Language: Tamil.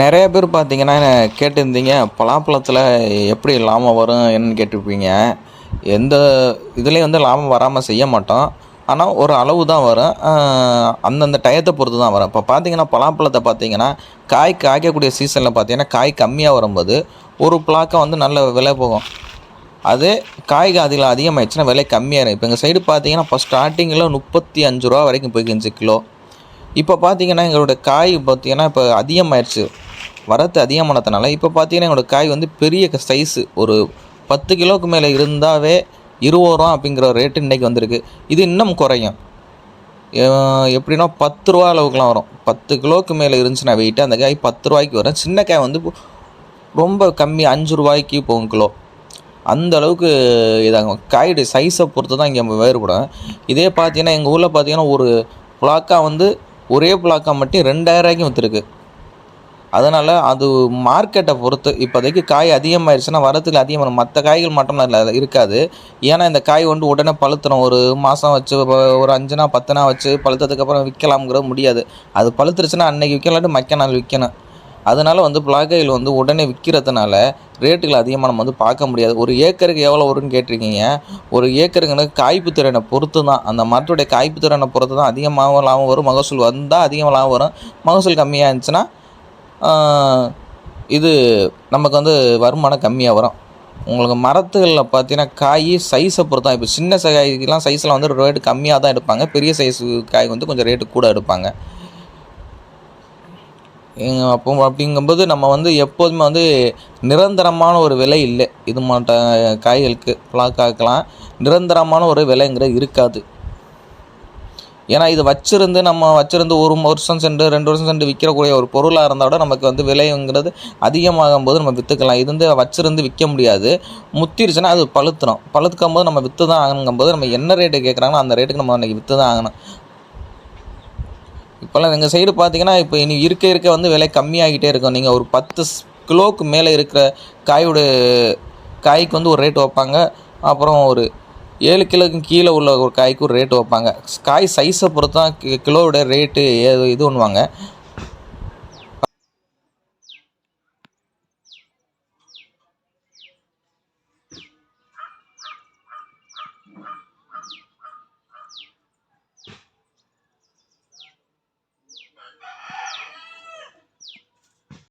நிறைய பேர் பார்த்தீங்கன்னா கேட்டிருந்தீங்க பலாப்பழத்தில் எப்படி லாபம் வரும் என்னன்னு கேட்டிருப்பீங்க. எந்த இதுலேயும் வந்து லாபம் வராமல் செய்ய மாட்டோம். ஆனால் ஒரு அளவு தான் வரும். அந்தந்த டயத்தை பொறுத்து தான் வரும். இப்போ பார்த்தீங்கன்னா பலாப்பழத்தை பார்த்தீங்கன்னா காய் காய்க்கக்கூடிய சீசனில் பார்த்தீங்கன்னா காய் கம்மியாக வரும்போது ஒரு பிளாக்கை வந்து நல்ல விலை போகும். அதே காய்க அதில் அதிகமாகிடுச்சுன்னா விலை கம்மியாக இப்போ எங்கள் சைடு பார்த்தீங்கன்னா இப்போ ஸ்டார்டிங்கில் முப்பத்தி அஞ்சு ரூபா வரைக்கும் போய்க்கிச்சு கிலோ. இப்போ பார்த்தீங்கன்னா எங்களோட காய் பார்த்தீங்கன்னா இப்போ அதிகமாகிடுச்சு வரத்து அதிகமானதுனால இப்போ பார்த்தீங்கன்னா எங்களோட காய் வந்து பெரிய சைஸு ஒரு பத்து கிலோவுக்கு மேலே இருந்தாவே இருபது ரூபா அப்படிங்கிற ரேட்டு இன்றைக்கி வந்திருக்கு. இது இன்னும் குறையும். எப்படின்னா பத்து ரூபா அளவுக்குலாம் வரும். பத்து கிலோவுக்கு மேலே இருந்துச்சுன்னா வெயிட்டு அந்த காய் பத்து ரூபாய்க்கு வரும். சின்ன காய் வந்து ரொம்ப கம்மி அஞ்சு ரூபாய்க்கு போகும் கிலோ. அந்த அளவுக்கு இதாகும். காயுடைய சைஸை பொறுத்து தான் இங்கே வேறுபடும். இதே பார்த்தீங்கன்னா எங்கள் ஊரில் பார்த்தீங்கன்னா ஒரு புலாக்கா வந்து ஒரே பிளாக்காக மட்டும் ரெண்டாயிரூவாய்க்கும் விற்றுருக்கு அதனால் அது மார்க்கெட்டை பொறுத்து இப்போதைக்கு காய் அதிகமாகிடுச்சுன்னா வரத்தில் அதிகமாக மற்ற காய்கள் மட்டும் இல்லை இருக்காது. ஏன்னா இந்த காய் வந்து உடனே பழுத்துடும் ஒரு மாதம் வச்சு ஒரு அஞ்சு நாள் பத்து நாள் வச்சு பழுத்ததுக்கப்புறம் விற்கலாம்ங்கிறது முடியாது. அது பழுத்துருச்சுன்னா அன்றைக்கி விற்கலாட்டு மக்க நாள் விற்கணும். அதனால் வந்து பிளாக்கையில் வந்து உடனே விற்கிறதுனால ரேட்டுகள் அதிகமாக நம்ம வந்து பார்க்க முடியாது. ஒரு ஏக்கருக்கு எவ்வளோ வரும்னு கேட்டிருக்கீங்க? ஒரு ஏக்கருக்கு காய்ப்பு திறனை பொறுத்து தான். அந்த மரத்துடைய காய்ப்பு திறனை பொறுத்து தான் அதிகமாகவும் லாபம் வரும். மகசூல் வந்தால் அதிகமாக லாபம் வரும். மகசூல் கம்மியாக இருந்துச்சுன்னா இது நமக்கு வந்து வருமானம் கம்மியாக வரும். உங்களுக்கு மரத்துகளில் பார்த்தீங்கன்னா காய் சைஸை பொறுத்து தான். இப்போ சின்ன காய்க்கெலாம் சைஸில் வந்து ரேட்டு கம்மியாக தான் எடுப்பாங்க. பெரிய சைஸ் காய் வந்து கொஞ்சம் ரேட்டு கூட எடுப்பாங்க. அப்போ அப்படிங்கும்போது நம்ம வந்து எப்போதுமே வந்து நிரந்தரமான ஒரு விலை இல்லை. இது மாட்ட காய்களுக்கு பிளாக்காக்கெலாம் நிரந்தரமான ஒரு விலைங்கிறது இருக்காது. ஏன்னா இது வச்சிருந்து நம்ம வச்சிருந்து ஒரு வருஷம் சென்று ரெண்டு வருஷம் சென்று விற்கக்கூடிய ஒரு பொருளாக இருந்தால் கூட நமக்கு வந்து விலைங்கிறது அதிகமாகும் போது நம்ம விற்றுக்கலாம் இது வந்து வச்சிருந்து விற்க முடியாது. முத்திருச்சுன்னா அது பழுத்துடும் பழுத்துக்கும் போது நம்ம விற்று தான் ஆகணுங்கும்போது நம்ம என்ன ரேட்டு கேட்குறாங்களோ அந்த ரேட்டுக்கு நம்ம அன்றைக்கி விற்று தான் ஆகணும். இப்போல்லாம் எங்கள் சைடு பார்த்தீங்கன்னா இப்போ இனி இருக்க இருக்க வந்து விலை கம்மியாகிட்டே இருக்கும். நீங்கள் ஒரு பத்து கிலோவுக்கு மேலே இருக்கிற காயோட காய்க்கு வந்து ஒரு ரேட் வைப்பாங்க. அப்புறம் ஒரு ஏழு கிலோக்கு கீழே உள்ள ஒரு காய்க்கு ஒரு ரேட் வைப்பாங்க. காய் சைஸை பொறுத்து தான் கி- கிலோவோட ரேட்டு இது பண்ணுவாங்க